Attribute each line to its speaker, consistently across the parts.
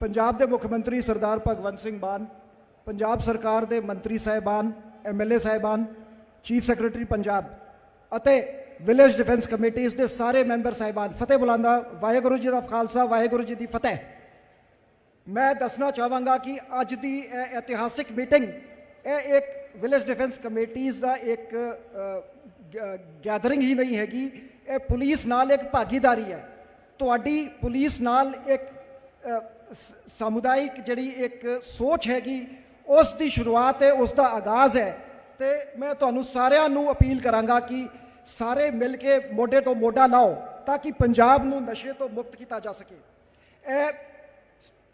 Speaker 1: ਪੰਜਾਬ ਦੇ ਮੁੱਖ ਮੰਤਰੀ ਸਰਦਾਰ ਭਗਵੰਤ ਸਿੰਘ ਮਾਨ, ਪੰਜਾਬ ਸਰਕਾਰ ਦੇ ਮੰਤਰੀ ਸਾਹਿਬਾਨ ਐਮਐਲਏ ਸਾਹਿਬਾਨ, ਚੀਫ ਸੈਕਟਰੀ ਪੰਜਾਬ ਅਤੇ ਵਿਲੇਜ ਡਿਫੈਂਸ ਕਮੇਟੀਆਂ ਦੇ ਸਾਰੇ ਮੈਂਬਰ ਸਾਹਿਬਾਨ, ਫਤਿਹ ਬੁਲਾਉਂਦਾ ਵਾਹਿਗੁਰੂ ਜੀ ਦਾ ਖਾਲਸਾ, ਵਾਹਿਗੁਰੂ ਜੀ ਦੀ ਫਤਿਹ। ਮੈਂ ਦੱਸਣਾ ਚਾਹਾਂਗਾ ਕਿ ਅੱਜ ਦੀ ਇਹ ਇਤਿਹਾਸਿਕ ਮੀਟਿੰਗ, ਇਹ ਇੱਕ ਵਿਲੇਜ ਡਿਫੈਂਸ ਕਮੇਟੀਆਂ ਦਾ ਇੱਕ ਗੈਦਰਿੰਗ ਹੀ ਨਹੀਂ ਹੈਗੀ, ਇਹ ਪੁਲਿਸ ਨਾਲ ਇੱਕ ਭਾਗੀਦਾਰੀ ਹੈ। ਤੁਹਾਡੀ ਪੁਲਿਸ ਨਾਲ ਇੱਕ ਸਮੁਦਾਇਕ ਜਿਹੜੀ ਇੱਕ ਸੋਚ ਹੈਗੀ, ਉਸ ਦੀ ਸ਼ੁਰੂਆਤ ਹੈ, ਉਸ ਦਾ ਆਗਾਜ਼ ਹੈ। ਤੇ ਮੈਂ ਤੁਹਾਨੂੰ ਸਾਰਿਆਂ ਨੂੰ ਅਪੀਲ ਕਰਾਂਗਾ ਕਿ ਸਾਰੇ ਮਿਲ ਕੇ ਮੋਢੇ ਤੋਂ ਮੋਢਾ ਲਾਓ, ਤਾਂ ਕਿ ਪੰਜਾਬ ਨੂੰ ਨਸ਼ੇ ਤੋਂ ਮੁਕਤ ਕੀਤਾ ਜਾ ਸਕੇ। ਇਹ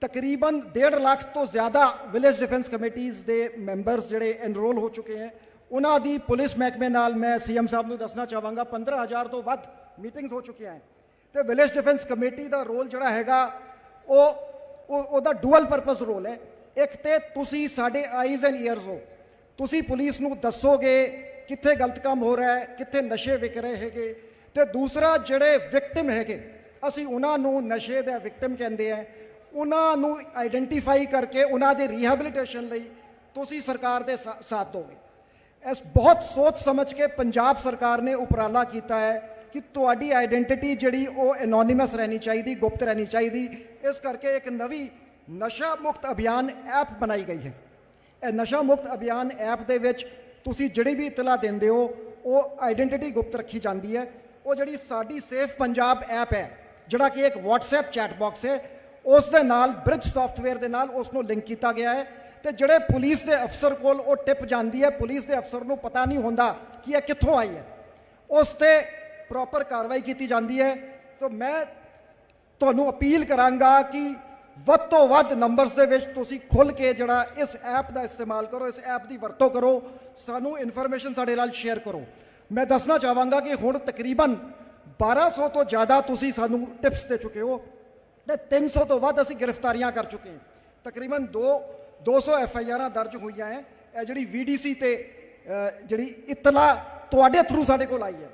Speaker 1: ਤਕਰੀਬਨ 1.5 ਲੱਖ ਤੋਂ ਜ਼ਿਆਦਾ ਵਿਲੇਜ ਡਿਫੈਂਸ ਕਮੇਟੀਆਂ ਦੇ ਮੈਂਬਰਸ ਜਿਹੜੇ ਐਨਰੋਲ ਹੋ ਚੁੱਕੇ ਹਨ ਉਹਨਾਂ ਦੀ ਪੁਲਿਸ ਮਹਿਕਮੇ ਨਾਲ ਮੈਂ ਸੀਐਮ ਸਾਹਿਬ ਨੂੰ ਦੱਸਣਾ ਚਾਹਾਂਗਾ 15000 ਤੋਂ ਵੱਧ ਮੀਟਿੰਗਸ ਹੋ ਚੁੱਕੀਆਂ ਹਨ ਤੇ ਵਿਲੇਜ ਡਿਫੈਂਸ ਕਮੇਟੀ ਦਾ ਰੋਲ ਜਿਹੜਾ ਹੈਗਾ, ਉਹ ਉਹ- ਉਹਦਾ ਡੂਅਲ ਪਰਪਸ ਰੋਲ ਹੈ। ਇੱਕ ਤੇ ਤੁਸੀਂ ਸਾਡੇ ਆਈਜ਼ ਐਂਡ ਈਅਰਸ ਹੋ। ਤੁਸੀਂ ਪੁਲਿਸ ਨੂੰ ਦੱਸੋਗੇ ਕਿੱਥੇ ਗਲਤ ਕੰਮ ਹੋ ਰਿਹਾ ਹੈ, ਕਿੱਥੇ ਨਸ਼ੇ ਵਿਕ ਰਹੇ ਹੈਗੇ। ਤੇ ਦੂਸਰਾ, ਜਿਹੜੇ ਵਿਕਟਿਮ ਹੈਗੇ, ਅਸੀਂ ਉਹਨਾਂ ਨੂੰ ਨਸ਼ੇ ਦਾ ਵਿਕਟਿਮ ਕਹਿੰਦੇ ਆ। ਉਹਨਾਂ ਨੂੰ ਆਈਡੈਂਟੀਫਾਈ ਕਰਕੇ ਉਹਨਾਂ ਦੇ ਰੀਹੈਬਿਲਿਟੇਸ਼ਨ ਲਈ ਤੁਸੀਂ ਸਰਕਾਰ ਦੇ ਸਾ- ਸਾਥ ਦੋਗੇ। ਇਸ ਬਹੁਤ ਸੋਚ ਸਮਝ ਕੇ ਪੰਜਾਬ ਸਰਕਾਰ ਨੇ ਉਪਰਾਲਾ ਕੀਤਾ ਹੈ ਕਿ ਤੁਹਾਡੀ ਆਇਡੈਂਟੀਟੀ ਜਿਹੜੀ ਉਹ ਐਨੋਨਿਮਸ ਰਹਿਣੀ ਚਾਹੀਦੀ, ਗੁਪਤ ਰਹਿਣੀ ਚਾਹੀਦੀ। ਇਸ ਕਰਕੇ ਇੱਕ ਨਵੀਂ ਨਸ਼ਾ ਮੁਕਤ ਅਭਿਆਨ ਐਪ ਬਣਾਈ ਗਈ ਹੈ। ਇਹ ਨਸ਼ਾ ਮੁਕਤ ਅਭਿਆਨ ਐਪ ਦੇ ਵਿੱਚ ਤੁਸੀਂ ਜਿਹੜੀ ਵੀ ਇਤਲਾ ਦਿੰਦੇ ਹੋ, ਉਹ ਆਇਡੈਂਟੀਟੀ ਗੁਪਤ ਰੱਖੀ ਜਾਂਦੀ ਹੈ। ਉਹ ਜਿਹੜੀ ਸਾਡੀ ਸੇਫ ਪੰਜਾਬ ਐਪ ਹੈ, ਜਿਹੜਾ ਕਿ ਇੱਕ WhatsApp ਚੈਟ ਬਾਕਸ ਹੈ, ਉਸ ਦੇ ਨਾਲ, ਬ੍ਰਿਜ ਸੌਫਟਵੇਅਰ ਦੇ ਨਾਲ ਉਸ ਨੂੰ ਲਿੰਕ ਕੀਤਾ ਗਿਆ ਹੈ। ਤੇ ਜਿਹੜੇ ਪੁਲਿਸ ਦੇ ਅਫਸਰ ਕੋਲ ਉਹ ਟਿਪ ਜਾਂਦੀ ਹੈ, ਪੁਲਿਸ ਦੇ ਅਫਸਰ ਨੂੰ ਪਤਾ ਨਹੀਂ ਹੁੰਦਾ ਕਿ ਇਹ ਕਿੱਥੋਂ ਆਈ ਹੈ। ਉਸ ਤੇ ਪ੍ਰੋਪਰ ਕਾਰਵਾਈ ਕੀਤੀ ਜਾਂਦੀ ਹੈ। ਸੋ ਮੈਂ ਤੁਹਾਨੂੰ ਅਪੀਲ ਕਰਾਂਗਾ ਕਿ ਵੱਧ ਤੋਂ ਵੱਧ ਨੰਬਰਸ ਦੇ ਵਿੱਚ ਤੁਸੀਂ ਖੁੱਲ ਕੇ ਜਿਹੜਾ ਇਸ ਐਪ ਦਾ ਇਸਤੇਮਾਲ ਕਰੋ, ਇਸ ਐਪ ਦੀ ਵਰਤੋਂ ਕਰੋ, ਸਾਨੂੰ ਇਨਫੋਰਮੇਸ਼ਨ ਸਾਡੇ ਨਾਲ ਸ਼ੇਅਰ ਕਰੋ। ਮੈਂ ਦੱਸਣਾ ਚਾਹਾਂਗਾ ਕਿ ਹੁਣ ਤਕਰੀਬਨ 1200 ਤੋਂ ਜ਼ਿਆਦਾ ਤੁਸੀਂ ਸਾਨੂੰ ਟਿਪਸ ਦੇ ਚੁੱਕੇ ਹੋ ਤੇ 300 ਤੋਂ ਵੱਧ ਅਸੀਂ ਗ੍ਰਿਫਤਾਰੀਆਂ ਕਰ ਚੁੱਕੇ ਹਾਂ। ਤਕਰੀਬਨ 2 200 ਐਫ ਆਈ ਆਰਾਂ ਦਰਜ ਹੋਈਆਂ ਹੈ। ਇਹ ਜਿਹੜੀ ਵੀਡੀਸੀ ਤੇ ਜਿਹੜੀ ਇਤਲਾ ਤੁਹਾਡੇ ਥਰੂ ਸਾਡੇ ਕੋਲ ਆਈ ਹੈ।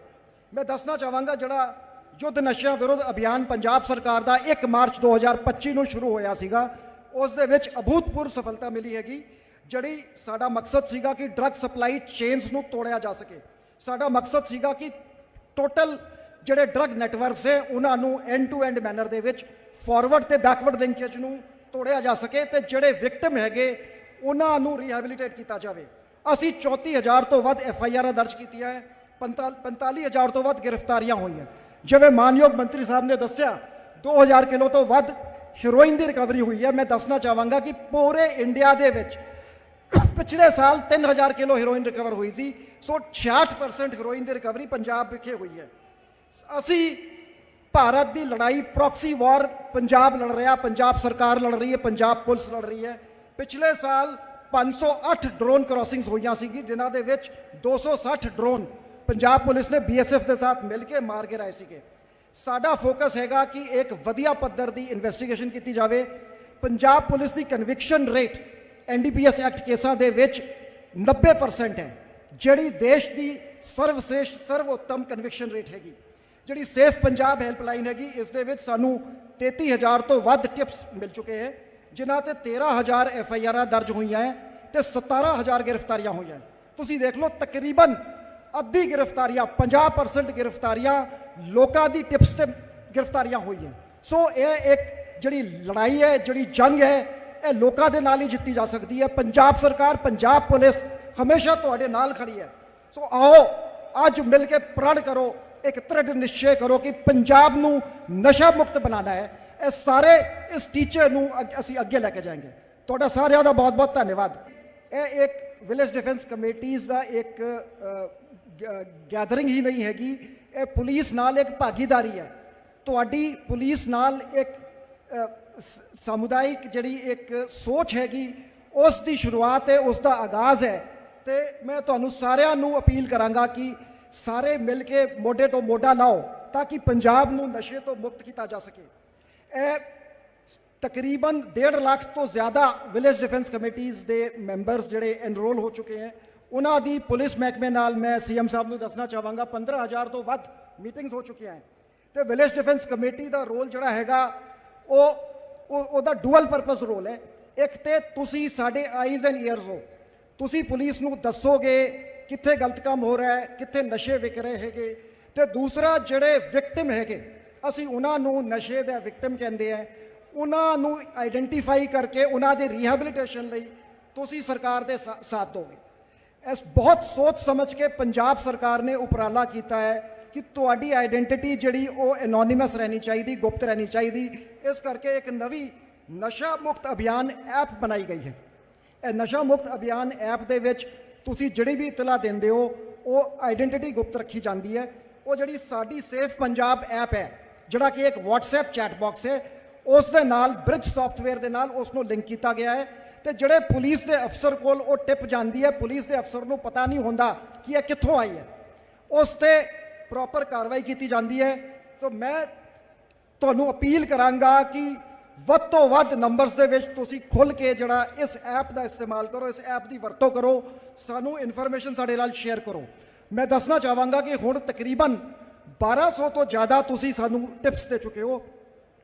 Speaker 1: ਮੈਂ ਦੱਸਣਾ ਚਾਹਾਂਗਾ ਜਿਹੜਾ ਯੁੱਧ ਨਸ਼ਿਆਂ ਵਿਰੁੱਧ ਅਭਿਆਨ ਪੰਜਾਬ ਸਰਕਾਰ ਦਾ 1 ਮਾਰਚ 2025 ਨੂੰ ਸ਼ੁਰੂ ਹੋਇਆ ਸੀਗਾ, ਉਸ ਦੇ ਵਿੱਚ ਅਭੂਤਪੂਰਵ ਸਫਲਤਾ ਮਿਲੀ ਹੈਗੀ, ਜਿਹੜੀ ਸਾਡਾ ਮਕਸਦ ਸੀਗਾ ਕਿ ਡਰੱਗ ਸਪਲਾਈ ਚੇਨਸ ਨੂੰ ਤੋੜਿਆ ਜਾ ਸਕੇ। ਸਾਡਾ ਮਕਸਦ ਸੀਗਾ ਕਿ ਟੋਟਲ ਜਿਹੜੇ ਡਰੱਗ ਨੈਟਵਰਕਸ ਹੈ ਉਹਨਾਂ ਨੂੰ ਐਂਡ ਟੂ ਐਂਡ ਮੈਨਰ ਦੇ ਵਿੱਚ ਫਾਰਵਰਡ ਤੇ ਬੈਕਵਰਡ ਲਿੰਕੇਜ ਨੂੰ ਤੋੜਿਆ ਜਾ ਸਕੇ ਤੇ ਜਿਹੜੇ ਵਿਕਟਮ ਹੈਗੇ, ਉਹਨਾਂ ਨੂੰ ਰੀਹੈਬਿਲਿਟੇਟ ਕੀਤਾ ਜਾਵੇ। ਅਸੀਂ 34000 ਤੋਂ ਵੱਧ ਐਫ ਆਈ ਆਰਾਂ ਦਰਜ ਕੀਤੀਆਂ ਹੈ 45000 ਤੋਂ ਵੱਧ ਗ੍ਰਿਫਤਾਰੀਆਂ ਹੋਈਆਂ। ਜਿਵੇਂ ਮਾਨਯੋਗ ਮੰਤਰੀ ਸਾਹਿਬ ਨੇ ਦੱਸਿਆ 2000 ਕਿਲੋ ਤੋਂ ਵੱਧ ਹੀਰੋਇਨ ਦੀ ਰਿਕਵਰੀ ਹੋਈ ਹੈ। ਮੈਂ ਦੱਸਣਾ ਚਾਹਾਂਗਾ ਕਿ ਪੂਰੇ ਇੰਡੀਆ ਦੇ ਵਿੱਚ ਪਿਛਲੇ ਸਾਲ 3000 ਕਿਲੋ ਹੀਰੋਇਨ ਰਿਕਵਰ ਹੋਈ ਸੀ। ਸੋ 66% ਹੀਰੋਇਨ ਦੀ ਰਿਕਵਰੀ ਪੰਜਾਬ ਵਿਖੇ ਹੋਈ ਹੈ। ਅਸੀਂ ਭਾਰਤ ਦੀ ਲੜਾਈ ਪ੍ਰੋਕਸੀ ਵਾਰ ਪੰਜਾਬ ਲੜ ਰਿਹਾ, ਪੰਜਾਬ ਸਰਕਾਰ ਲੜ ਰਹੀ ਹੈ, ਪੰਜਾਬ ਪੁਲਿਸ ਲੜ ਰਹੀ ਹੈ। ਪਿਛਲੇ ਸਾਲ 508 ਡਰੋਨ ਕ੍ਰਾਸਿੰਗਸ ਹੋਈਆਂ ਸੀਗੀ ਜਿਨ੍ਹਾਂ ਦੇ ਵਿੱਚ 260 ਡਰੋਨ ਪੰਜਾਬ ਪੁਲਿਸ ਨੇ ਬੀਐਸਐਫ ਦੇ ਸਾਥ ਮਿਲ ਕੇ ਮਾਰ ਕੇ ਰਾਏ ਸੀਗੇ। ਸਾਡਾ ਫੋਕਸ ਹੈਗਾ ਕਿ ਇੱਕ ਵਧੀਆ ਪੱਧਰ ਦੀ ਇਨਵੈਸਟੀਗੇਸ਼ਨ ਕੀਤੀ ਜਾਵੇ। ਪੰਜਾਬ ਪੁਲਿਸ ਦੀ ਕਨਵਿਕਸ਼ਨ ਰੇਟ ਐਨਡੀਪੀਐਸ ਐਕਟ ਕੇਸਾਂ ਦੇ ਵਿੱਚ 90% ਹੈ, ਜਿਹੜੀ ਦੇਸ਼ ਦੀ ਸਰਵਸ਼੍ਰੇਸ਼ਟ ਸਰਵੋਤਮ ਕਨਵਿਕਸ਼ਨ ਰੇਟ ਹੈਗੀ। ਜਿਹੜੀ ਸੇਫ ਪੰਜਾਬ ਹੈਲਪਲਾਈਨ ਹੈਗੀ, ਇਸ ਦੇ ਵਿੱਚ ਸਾਨੂੰ 33000 ਤੋਂ ਵੱਧ ਟਿਪਸ ਮਿਲ ਚੁੱਕੇ ਹੈ, ਜਿਨ੍ਹਾਂ ਤੇ 13000 ਐਫ ਆਈ ਆਰਾਂ ਦਰਜ ਹੋਈਆਂ ਹੈ ਤੇ 17000 ਗ੍ਰਿਫਤਾਰੀਆਂ ਹੋਈਆਂ ਤੁਸੀਂ ਦੇਖ ਲਓ, ਤਕਰੀਬਨ ਅੱਧੀ ਗ੍ਰਿਫਤਾਰੀਆਂ 50% ਗ੍ਰਿਫਤਾਰੀਆਂ ਲੋਕਾਂ ਦੀ ਟਿਪਸ ਤੇ ਗ੍ਰਿਫਤਾਰੀਆਂ ਹੋਈਆਂ। ਸੋ ਇਹ ਇੱਕ ਜਿਹੜੀ ਲੜਾਈ ਹੈ, ਜਿਹੜੀ ਜੰਗ ਹੈ, ਇਹ ਲੋਕਾਂ ਦੇ ਨਾਲ ਹੀ ਜਿੱਤੀ ਜਾ ਸਕਦੀ ਹੈ। ਪੰਜਾਬ ਸਰਕਾਰ, ਪੰਜਾਬ ਪੁਲਿਸ ਹਮੇਸ਼ਾ ਤੁਹਾਡੇ ਨਾਲ ਖੜੀ ਹੈ। ਸੋ ਆਓ, ਅੱਜ ਮਿਲ ਕੇ ਪ੍ਰਣ ਕਰੋ, ਇੱਕ ਦ੍ਰਿੜ ਨਿਸ਼ਚੈ ਕਰੋ ਕਿ ਪੰਜਾਬ ਨੂੰ ਨਸ਼ਾ ਮੁਕਤ ਬਣਾਉਣਾ ਹੈ। ਇਹ ਸਾਰੇ ਇਸ ਟੀਚੇ ਨੂੰ ਅਸੀਂ ਅੱਗੇ ਲੈ ਕੇ ਜਾਵਾਂਗੇ ਤੁਹਾਡਾ ਸਾਰਿਆਂ ਦਾ ਬਹੁਤ ਬਹੁਤ ਧੰਨਵਾਦ। ਇਹ ਇੱਕ ਵਿਲੇਜ ਡਿਫੈਂਸ ਕਮੇਟੀਆਂ ਦਾ ਇੱਕ ਗੈਦਰਿੰਗ ਹੀ ਨਹੀਂ ਹੈਗੀ, ਇਹ ਪੁਲਿਸ ਨਾਲ ਇੱਕ ਭਾਗੀਦਾਰੀ ਹੈ। ਤੁਹਾਡੀ ਪੁਲਿਸ ਨਾਲ ਇੱਕ ਸਮੁਦਾਇਕ ਜਿਹੜੀ ਇੱਕ ਸੋਚ ਹੈਗੀ, ਉਸ ਦੀ ਸ਼ੁਰੂਆਤ ਹੈ ਉਸ ਦਾ ਆਗਾਜ਼ ਹੈ। ਤੇ ਮੈਂ ਤੁਹਾਨੂੰ ਸਾਰਿਆਂ ਨੂੰ ਅਪੀਲ ਕਰਾਂਗਾ ਕਿ ਸਾਰੇ ਮਿਲ ਕੇ ਮੋਢੇ ਤੋਂ ਮੋਢਾ ਲਾਓ, ਤਾਂ ਕਿ ਪੰਜਾਬ ਨੂੰ ਨਸ਼ੇ ਤੋਂ ਮੁਕਤ ਕੀਤਾ ਜਾ ਸਕੇ। ਇਹ ਤਕਰੀਬਨ 1.5 ਲੱਖ ਤੋਂ ਜ਼ਿਆਦਾ ਵਿਲੇਜ ਡਿਫੈਂਸ ਕਮੇਟੀਆਂ ਦੇ ਮੈਂਬਰਸ ਜਿਹੜੇ ਐਨਰੋਲ ਹੋ ਚੁੱਕੇ ਹਨ ਉਹਨਾਂ ਦੀ ਪੁਲਿਸ ਮਹਿਕਮੇ ਨਾਲ ਮੈਂ ਸੀਐਮ ਸਾਹਿਬ ਨੂੰ ਦੱਸਣਾ ਚਾਹਾਂਗਾ 15000 ਤੋਂ ਵੱਧ ਮੀਟਿੰਗਸ ਹੋ ਚੁੱਕੀਆਂ ਹਨ ਤੇ ਵਿਲੇਜ ਡਿਫੈਂਸ ਕਮੇਟੀ ਦਾ ਰੋਲ ਜਿਹੜਾ ਹੈਗਾ, ਉਹ ਉਹਦਾ ਡੂਅਲ ਪਰਪਸ ਰੋਲ ਹੈ। ਇੱਕ ਤੇ ਤੁਸੀਂ ਸਾਡੇ ਆਈਜ਼ ਐਂਡ ਈਅਰਸ ਹੋ। ਤੁਸੀਂ ਪੁਲਿਸ ਨੂੰ ਦੱਸੋਗੇ ਕਿੱਥੇ ਗਲਤ ਕੰਮ ਹੋ ਰਿਹਾ ਹੈ, ਕਿੱਥੇ ਨਸ਼ੇ ਵਿਕ ਰਹੇ ਹੈਗੇ। ਤੇ ਦੂਸਰਾ, ਜਿਹੜੇ ਵਿਕਟਿਮ ਹੈਗੇ, ਅਸੀਂ ਉਹਨਾਂ ਨੂੰ ਨਸ਼ੇ ਦੇ ਵਿਕਟਿਮ ਕਹਿੰਦੇ ਆ ਉਹਨਾਂ ਨੂੰ ਆਈਡੈਂਟੀਫਾਈ ਕਰਕੇ ਉਹਨਾਂ ਦੇ ਰੀਹੈਬਿਲਿਟੇਸ਼ਨ ਲਈ ਤੁਸੀਂ ਸਰਕਾਰ ਦੇ ਸਾ- ਸਾਥ ਦੋਗੇ। ਇਸ ਬਹੁਤ ਸੋਚ ਸਮਝ ਕੇ ਪੰਜਾਬ ਸਰਕਾਰ ਨੇ ਉਪਰਾਲਾ ਕੀਤਾ ਹੈ ਕਿ ਤੁਹਾਡੀ ਆਇਡੈਂਟੀਟੀ ਜਿਹੜੀ ਉਹ ਐਨੋਨਿਮਸ ਰਹਿਣੀ ਚਾਹੀਦੀ, ਗੁਪਤ ਰਹਿਣੀ ਚਾਹੀਦੀ। ਇਸ ਕਰਕੇ ਇੱਕ ਨਵੀਂ ਨਸ਼ਾ ਮੁਕਤ ਅਭਿਆਨ ਐਪ ਬਣਾਈ ਗਈ ਹੈ। ਇਹ ਨਸ਼ਾ ਮੁਕਤ ਅਭਿਆਨ ਐਪ ਦੇ ਵਿੱਚ ਤੁਸੀਂ ਜਿਹੜੀ ਵੀ ਇਤਲਾ ਦਿੰਦੇ ਹੋ, ਉਹ ਆਇਡੈਂਟੀਟੀ ਗੁਪਤ ਰੱਖੀ ਜਾਂਦੀ ਹੈ। ਉਹ ਜਿਹੜੀ ਸਾਡੀ ਸੇਫ ਪੰਜਾਬ ਐਪ ਹੈ, ਜਿਹੜਾ ਕਿ ਇੱਕ WhatsApp ਚੈਟ ਬਾਕਸ ਹੈ, ਉਸ ਦੇ ਨਾਲ, ਬ੍ਰਿਜ ਸੌਫਟਵੇਅਰ ਦੇ ਨਾਲ ਉਸ ਨੂੰ ਲਿੰਕ ਕੀਤਾ ਗਿਆ ਹੈ। ਤੇ ਜਿਹੜੇ ਪੁਲਿਸ ਦੇ ਅਫਸਰ ਕੋਲ ਉਹ ਟਿਪ ਜਾਂਦੀ ਹੈ, ਪੁਲਿਸ ਦੇ ਅਫਸਰ ਨੂੰ ਪਤਾ ਨਹੀਂ ਹੁੰਦਾ ਕਿ ਇਹ ਕਿੱਥੋਂ ਆਈ ਹੈ। ਉਸ ਤੇ ਪ੍ਰੋਪਰ ਕਾਰਵਾਈ ਕੀਤੀ ਜਾਂਦੀ ਹੈ। ਸੋ ਮੈਂ ਤੁਹਾਨੂੰ ਅਪੀਲ ਕਰਾਂਗਾ ਕਿ ਵੱਧ ਤੋਂ ਵੱਧ ਨੰਬਰਸ ਦੇ ਵਿੱਚ ਤੁਸੀਂ ਖੁੱਲ ਕੇ ਜਿਹੜਾ ਇਸ ਐਪ ਦਾ ਇਸਤੇਮਾਲ ਕਰੋ, ਇਸ ਐਪ ਦੀ ਵਰਤੋਂ ਕਰੋ। ਸਾਨੂੰ ਇਨਫੋਰਮੇਸ਼ਨ ਸਾਡੇ ਨਾਲ ਸ਼ੇਅਰ ਕਰੋ। ਮੈਂ ਦੱਸਣਾ ਚਾਹਾਂਗਾ ਕਿ ਹੁਣ ਤਕਰੀਬਨ 1200 ਤੋਂ ਜ਼ਿਆਦਾ ਤੁਸੀਂ ਸਾਨੂੰ ਟਿਪਸ ਦੇ ਚੁੱਕੇ ਹੋ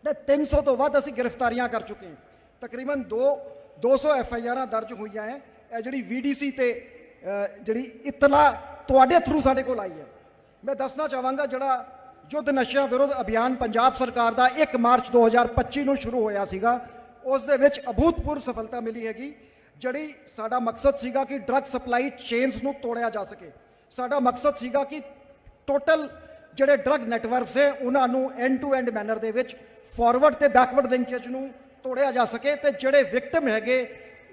Speaker 1: ਤੇ 300 ਤੋਂ ਵੱਧ ਅਸੀਂ ਗ੍ਰਿਫਤਾਰੀਆਂ ਕਰ ਚੁੱਕੇ ਹਾਂ। ਤਕਰੀਬਨ 2 200 ਐਫ ਆਈ ਆਰਾਂ ਦਰਜ ਹੋਈਆਂ ਹੈ ਇਹ ਜਿਹੜੀ ਵੀਡੀਸੀ ਤੇ ਅ, ਜਿਹੜੀ ਇਤਲਾ ਤੁਹਾਡੇ ਥਰੂ ਸਾਡੇ ਕੋਲ ਆਈ ਹੈ ਮੈਂ ਦੱਸਣਾ ਚਾਹਾਂਗਾ ਜਿਹੜਾ ਯੁੱਧ ਨਸ਼ਿਆਂ ਵਿਰੋਧ ਅਭਿਆਨ ਪੰਜਾਬ ਸਰਕਾਰ ਦਾ 1 ਮਾਰਚ 2025 ਨੂੰ ਸ਼ੁਰੂ ਹੋਇਆ ਸੀਗਾ ਉਸ ਦੇ ਵਿੱਚ ਅਭੂਤਪੂਰਵ ਸਫਲਤਾ ਮਿਲੀ ਹੈਗੀ ਜਿਹੜੀ ਸਾਡਾ ਮਕਸਦ ਸੀਗਾ ਕਿ ਡਰੱਗ ਸਪਲਾਈ ਚੇਨਸ ਨੂੰ ਤੋੜਿਆ ਜਾ ਸਕੇ। ਸਾਡਾ ਮਕਸਦ ਸੀਗਾ ਕਿ ਟੋਟਲ ਜਿਹੜੇ ਡਰੱਗ ਨੈਟਵਰਕਸ ਹੈ ਉਹਨਾਂ ਨੂੰ ਐਂਡ ਟੂ ਐਂਡ ਮੈਨਰ ਦੇ ਵਿੱਚ ਫਾਰਵਰਡ ਤੇ ਬੈਕਵਰਡ ਲਿੰਕੇਜ ਨੂੰ ਤੋੜਿਆ ਜਾ ਸਕੇ ਤੇ ਜਿਹੜੇ ਵਿਕਟਮ ਹੈਗੇ,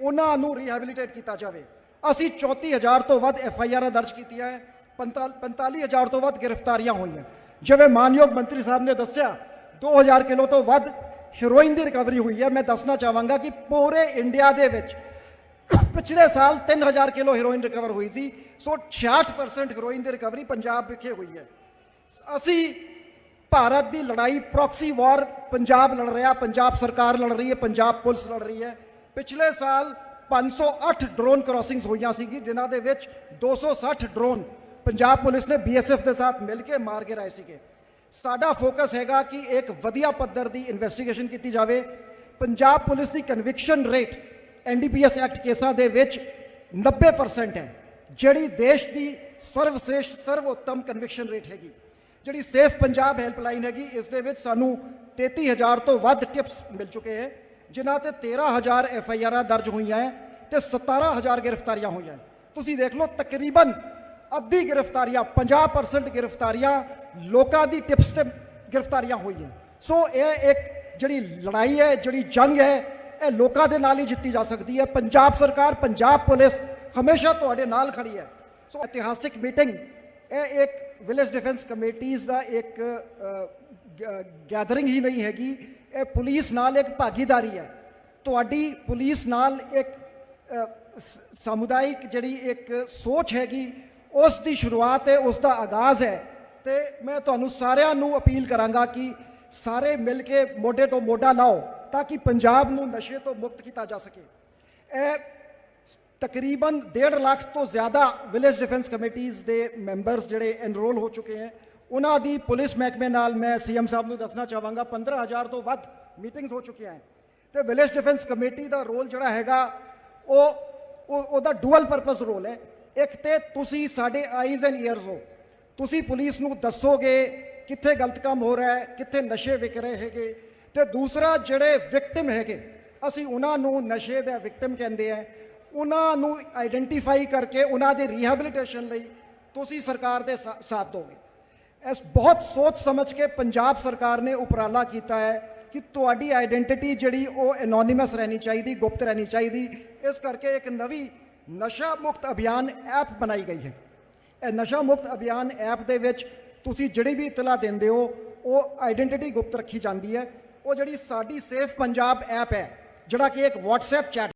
Speaker 1: ਉਹਨਾਂ ਨੂੰ ਰੀਹੈਬਿਲਿਟੇਟ ਕੀਤਾ ਜਾਵੇ। ਅਸੀਂ 34000 ਤੋਂ ਵੱਧ ਐਫ ਆਈ ਆਰਾਂ ਦਰਜ ਕੀਤੀਆਂ ਹੈ 45000 ਤੋਂ ਵੱਧ ਗ੍ਰਿਫਤਾਰੀਆਂ ਹੋਈਆਂ। ਜਿਵੇਂ ਮਾਨਯੋਗ ਮੰਤਰੀ ਸਾਹਿਬ ਨੇ ਦੱਸਿਆ 2000 ਕਿਲੋ ਤੋਂ ਵੱਧ ਹੀਰੋਇਨ ਦੀ ਰਿਕਵਰੀ ਹੋਈ ਹੈ। ਮੈਂ ਦੱਸਣਾ ਚਾਹਾਂਗਾ ਕਿ ਪੂਰੇ ਇੰਡੀਆ ਦੇ ਵਿੱਚ ਪਿਛਲੇ ਸਾਲ 3000 ਕਿਲੋ ਹੀਰੋਇਨ ਰਿਕਵਰ ਹੋਈ ਸੀ। ਸੋ 66% ਹੀਰੋਇਨ ਦੀ ਰਿਕਵਰੀ ਪੰਜਾਬ ਵਿਖੇ ਹੋਈ ਹੈ। ਅਸੀਂ ਭਾਰਤ ਦੀ ਲੜਾਈ ਪ੍ਰੋਕਸੀ ਵਾਰ ਪੰਜਾਬ ਲੜ ਰਿਹਾ, ਪੰਜਾਬ ਸਰਕਾਰ ਲੜ ਰਹੀ ਹੈ, ਪੰਜਾਬ ਪੁਲਿਸ ਲੜ ਰਹੀ ਹੈ। ਪਿਛਲੇ ਸਾਲ 508 ਡਰੋਨ ਕ੍ਰਾਸਿੰਗਸ ਹੋਈਆਂ ਸੀਗੀ, ਜਿਨ੍ਹਾਂ ਦੇ ਵਿੱਚ 260 ਡਰੋਨ ਪੰਜਾਬ ਪੁਲਿਸ ਨੇ ਬੀਐਸਐਫ ਦੇ ਸਾਥ ਮਿਲ ਕੇ ਮਾਰ ਕੇ ਰਾਏ ਸੀਗੇ। ਸਾਡਾ ਫੋਕਸ ਹੈਗਾ ਕਿ ਇੱਕ ਵਧੀਆ ਪੱਧਰ ਦੀ ਇਨਵੈਸਟੀਗੇਸ਼ਨ ਕੀਤੀ ਜਾਵੇ। ਪੰਜਾਬ ਪੁਲਿਸ ਦੀ ਕਨਵਿਕਸ਼ਨ ਰੇਟ ਐਨਡੀਪੀਐਸ ਐਕਟ ਕੇਸਾਂ ਦੇ ਵਿੱਚ 90% ਹੈ, ਜਿਹੜੀ ਦੇਸ਼ ਦੀ ਸਰਵਸ਼੍ਰੇਸ਼ਟ ਸਰਵੋਤਮ ਕਨਵਿਕਸ਼ਨ ਰੇਟ ਹੈਗੀ। ਜਿਹੜੀ ਸੇਫ ਪੰਜਾਬ ਹੈਲਪਲਾਈਨ ਹੈਗੀ, ਇਸ ਦੇ ਵਿੱਚ ਸਾਨੂੰ 33000 ਤੋਂ ਵੱਧ ਟਿਪਸ ਮਿਲ ਚੁੱਕੇ ਹੈ, ਜਿਨ੍ਹਾਂ ਤੇ 13000 ਐਫ ਆਈ ਆਰਾਂ ਦਰਜ ਹੋਈਆਂ ਹੈ ਤੇ 17000 ਗ੍ਰਿਫਤਾਰੀਆਂ ਹੋਈਆਂ ਤੁਸੀਂ ਦੇਖ ਲਓ, ਤਕਰੀਬਨ ਅੱਧੀ ਗ੍ਰਿਫਤਾਰੀਆਂ 50% ਗ੍ਰਿਫਤਾਰੀਆਂ ਲੋਕਾਂ ਦੀ ਟਿਪਸ ਤੇ ਗ੍ਰਿਫਤਾਰੀਆਂ ਹੋਈਆਂ ਸੋ ਇਹ ਇੱਕ ਜਿਹੜੀ ਲੜਾਈ ਹੈ, ਜਿਹੜੀ ਜੰਗ ਹੈ, ਇਹ ਲੋਕਾਂ ਦੇ ਨਾਲ ਹੀ ਜਿੱਤੀ ਜਾ ਸਕਦੀ ਹੈ। ਪੰਜਾਬ ਸਰਕਾਰ, ਪੰਜਾਬ ਪੁਲਿਸ ਹਮੇਸ਼ਾ ਤੁਹਾਡੇ ਨਾਲ ਖੜੀ ਹੈ। ਸੋ ਇਤਿਹਾਸਿਕ ਮੀਟਿੰਗ ਇਹ ਇੱਕ ਵਿਲੇਜ ਡਿਫੈਂਸ ਕਮੇਟੀਆਂ ਦਾ ਇੱਕ ਗੈਦਰਿੰਗ ਹੀ ਨਹੀਂ ਹੈਗੀ। ਇਹ ਪੁਲਿਸ ਨਾਲ ਇੱਕ ਭਾਗੀਦਾਰੀ ਹੈ। ਤੁਹਾਡੀ ਪੁਲਿਸ ਨਾਲ ਇੱਕ ਸਮੁਦਾਇਕ ਜਿਹੜੀ ਇੱਕ ਸੋਚ ਹੈਗੀ, ਉਸ ਦੀ ਸ਼ੁਰੂਆਤ ਹੈ, ਉਸ ਦਾ ਆਗਾਜ਼ ਹੈ। ਤੇ ਮੈਂ ਤੁਹਾਨੂੰ ਸਾਰਿਆਂ ਨੂੰ ਅਪੀਲ ਕਰਾਂਗਾ ਕਿ ਸਾਰੇ ਮਿਲ ਕੇ ਮੋਢੇ ਤੋਂ ਮੋਢਾ ਲਾਓ, ਤਾਂ ਕਿ ਪੰਜਾਬ ਨੂੰ ਨਸ਼ੇ ਤੋਂ ਮੁਕਤ ਕੀਤਾ ਜਾ ਸਕੇ। ਇਹ ਤਕਰੀਬਨ 1.5 ਲੱਖ ਤੋਂ ਜ਼ਿਆਦਾ ਵਿਲੇਜ ਡਿਫੈਂਸ ਕਮੇਟੀਆਂ ਦੇ ਮੈਂਬਰਸ ਜਿਹੜੇ ਐਨਰੋਲ ਹੋ ਚੁੱਕੇ ਹਨ ਉਹਨਾਂ ਦੀ ਪੁਲਿਸ ਮਹਿਕਮੇ ਨਾਲ ਮੈਂ ਸੀਐਮ ਸਾਹਿਬ ਨੂੰ ਦੱਸਣਾ ਚਾਹਾਂਗਾ 15000 ਤੋਂ ਵੱਧ ਮੀਟਿੰਗਸ ਹੋ ਚੁੱਕੀਆਂ ਹਨ ਤੇ ਵਿਲੇਜ ਡਿਫੈਂਸ ਕਮੇਟੀ ਦਾ ਰੋਲ ਜਿਹੜਾ ਹੈਗਾ, ਉਹ ਉਹਦਾ ਡੂਅਲ ਪਰਪਸ ਰੋਲ ਹੈ। ਇੱਕ ਤੇ ਤੁਸੀਂ ਸਾਡੇ ਆਈਜ਼ ਐਂਡ ਈਅਰਸ ਹੋ। ਤੁਸੀਂ ਪੁਲਿਸ ਨੂੰ ਦੱਸੋਗੇ ਕਿੱਥੇ ਗਲਤ ਕੰਮ ਹੋ ਰਿਹਾ ਹੈ, ਕਿੱਥੇ ਨਸ਼ੇ ਵਿਕ ਰਹੇ ਹੈਗੇ। ਤੇ ਦੂਸਰਾ, ਜਿਹੜੇ ਵਿਕਟਿਮ ਹੈਗੇ, ਅਸੀਂ ਉਹਨਾਂ ਨੂੰ ਨਸ਼ੇ ਦੇ ਵਿਕਟਿਮ ਕਹਿੰਦੇ ਆ ਉਹਨਾਂ ਨੂੰ ਆਈਡੈਂਟੀਫਾਈ ਕਰਕੇ ਉਹਨਾਂ ਦੇ ਰੀਹੈਬਿਲਿਟੇਸ਼ਨ ਲਈ ਤੁਸੀਂ ਸਰਕਾਰ ਦੇ ਸਾ- ਸਾਥ ਦੋਗੇ। ਇਸ ਬਹੁਤ ਸੋਚ ਸਮਝ ਕੇ ਪੰਜਾਬ ਸਰਕਾਰ ਨੇ ਉਪਰਾਲਾ ਕੀਤਾ ਹੈ ਕਿ ਤੁਹਾਡੀ ਆਇਡੈਂਟੀਟੀ ਜਿਹੜੀ ਉਹ ਐਨੋਨਿਮਸ ਰਹਿਣੀ ਚਾਹੀਦੀ, ਗੁਪਤ ਰਹਿਣੀ ਚਾਹੀਦੀ। ਇਸ ਕਰਕੇ ਇੱਕ ਨਵੀਂ ਨਸ਼ਾ ਮੁਕਤ ਅਭਿਆਨ ਐਪ ਬਣਾਈ ਗਈ ਹੈ। ਇਹ ਨਸ਼ਾ ਮੁਕਤ ਅਭਿਆਨ ਐਪ ਦੇ ਵਿੱਚ ਤੁਸੀਂ ਜਿਹੜੀ ਵੀ ਇਤਲਾ ਦਿੰਦੇ ਹੋ, ਉਹ ਆਇਡੈਂਟੀਟੀ ਗੁਪਤ ਰੱਖੀ ਜਾਂਦੀ ਹੈ। ਉਹ ਜਿਹੜੀ ਸਾਡੀ ਸੇਫ ਪੰਜਾਬ ਐਪ ਹੈ, ਜਿਹੜਾ ਕਿ ਇੱਕ WhatsApp ਚੈਟ